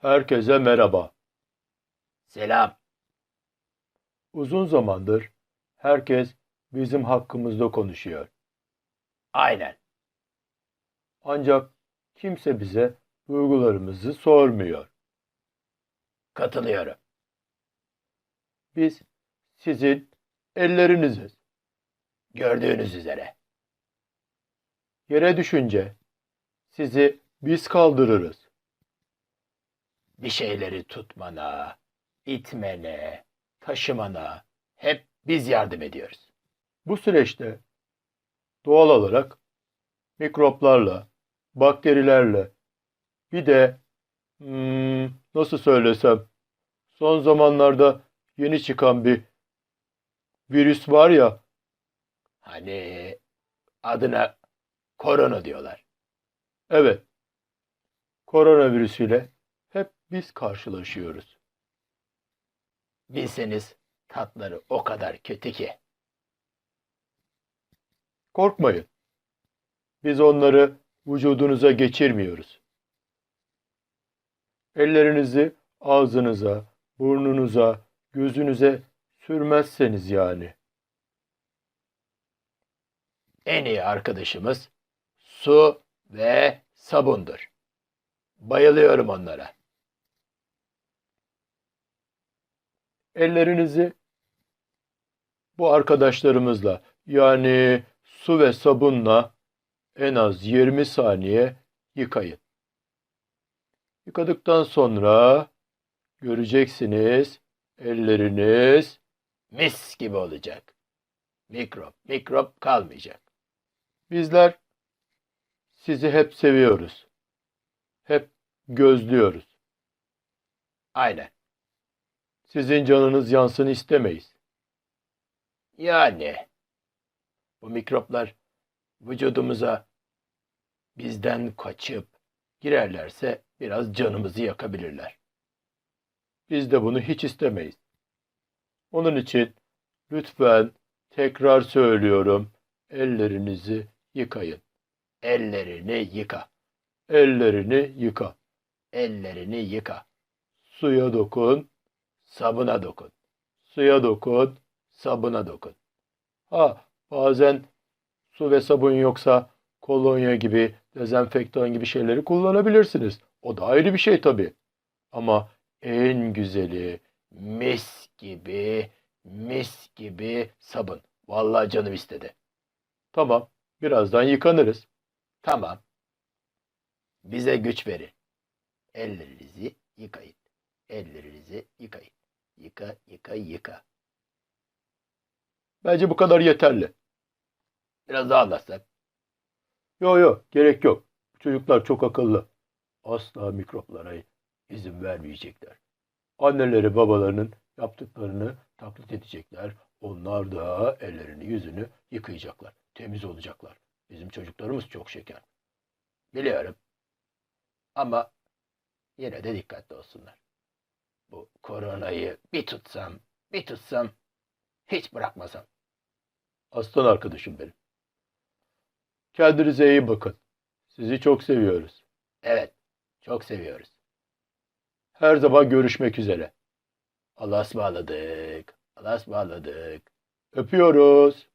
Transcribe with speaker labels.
Speaker 1: Herkese merhaba.
Speaker 2: Selam.
Speaker 1: Uzun zamandır herkes bizim hakkımızda konuşuyor.
Speaker 2: Aynen.
Speaker 1: Ancak kimse bize duygularımızı sormuyor.
Speaker 2: Katılıyorum.
Speaker 1: Biz sizin elleriniziz.
Speaker 2: Gördüğünüz üzere.
Speaker 1: Yere düşünce sizi biz kaldırırız.
Speaker 2: Bir şeyleri tutmana, itmene, taşımana hep biz yardım ediyoruz.
Speaker 1: Bu süreçte doğal olarak mikroplarla, bakterilerle bir de hmm, nasıl söylesem son zamanlarda yeni çıkan bir virüs var ya
Speaker 2: Hani adına korona diyorlar.
Speaker 1: evet koronavirüsüyle hep biz karşılaşıyoruz.
Speaker 2: Bilseniz tatları o kadar kötü ki.
Speaker 1: Korkmayın. Biz onları vücudunuza geçirmiyoruz. Ellerinizi ağzınıza, burnunuza, gözünüze sürmezseniz yani.
Speaker 2: En iyi arkadaşımız su ve sabundur. Bayılıyorum onlara.
Speaker 1: Ellerinizi bu arkadaşlarımızla yani su ve sabunla en az 20 saniye yıkayın. Yıkadıktan sonra göreceksiniz elleriniz
Speaker 2: Mis gibi olacak. Mikrop, mikrop kalmayacak.
Speaker 1: Bizler sizi hep seviyoruz. Hep gözlüyoruz.
Speaker 2: Aynen.
Speaker 1: Sizin canınız yansın istemeyiz.
Speaker 2: Yani bu mikroplar vücudumuza bizden kaçıp girerlerse biraz canımızı yakabilirler.
Speaker 1: Biz de bunu hiç istemeyiz. Onun için lütfen tekrar söylüyorum. Ellerinizi yıkayın.
Speaker 2: Ellerini yıka.
Speaker 1: Ellerini yıka.
Speaker 2: Ellerini yıka.
Speaker 1: Suya dokun,
Speaker 2: Sabuna dokun.
Speaker 1: suya dokun.
Speaker 2: Sabuna dokun.
Speaker 1: Ha, bazen su ve sabun yoksa kolonya gibi, dezenfektan gibi şeyleri kullanabilirsiniz. O da ayrı bir şey tabii. Ama en güzeli
Speaker 2: Mis gibi, mis gibi sabun. Vallahi canım istedi.
Speaker 1: tamam. Birazdan yıkanırız.
Speaker 2: Tamam. Bize güç verin. Ellerinizi yıkayın. Ellerinizi yıkayın. Yıka, yıka, yıka.
Speaker 1: Bence bu kadar yeterli.
Speaker 2: Biraz daha anlatsak.
Speaker 1: Yo yo gerek yok. Bu Çocuklar çok akıllı. Asla mikroplara izin vermeyecekler. Anneleri babalarının yaptıklarını taklit edecekler. Onlar da ellerini yüzünü yıkayacaklar. Temiz olacaklar. Bizim çocuklarımız çok şeker.
Speaker 2: Biliyorum. Ama yine de dikkatli olsunlar. Bu koronayı bir tutsam, bir tutsam, hiç bırakmasam.
Speaker 1: Aslan arkadaşım benim. Kendinize iyi bakın. Sizi çok seviyoruz.
Speaker 2: Evet, çok seviyoruz.
Speaker 1: Her zaman görüşmek üzere.
Speaker 2: Allah'a ısmarladık. Allah'a ısmarladık.
Speaker 1: Öpüyoruz.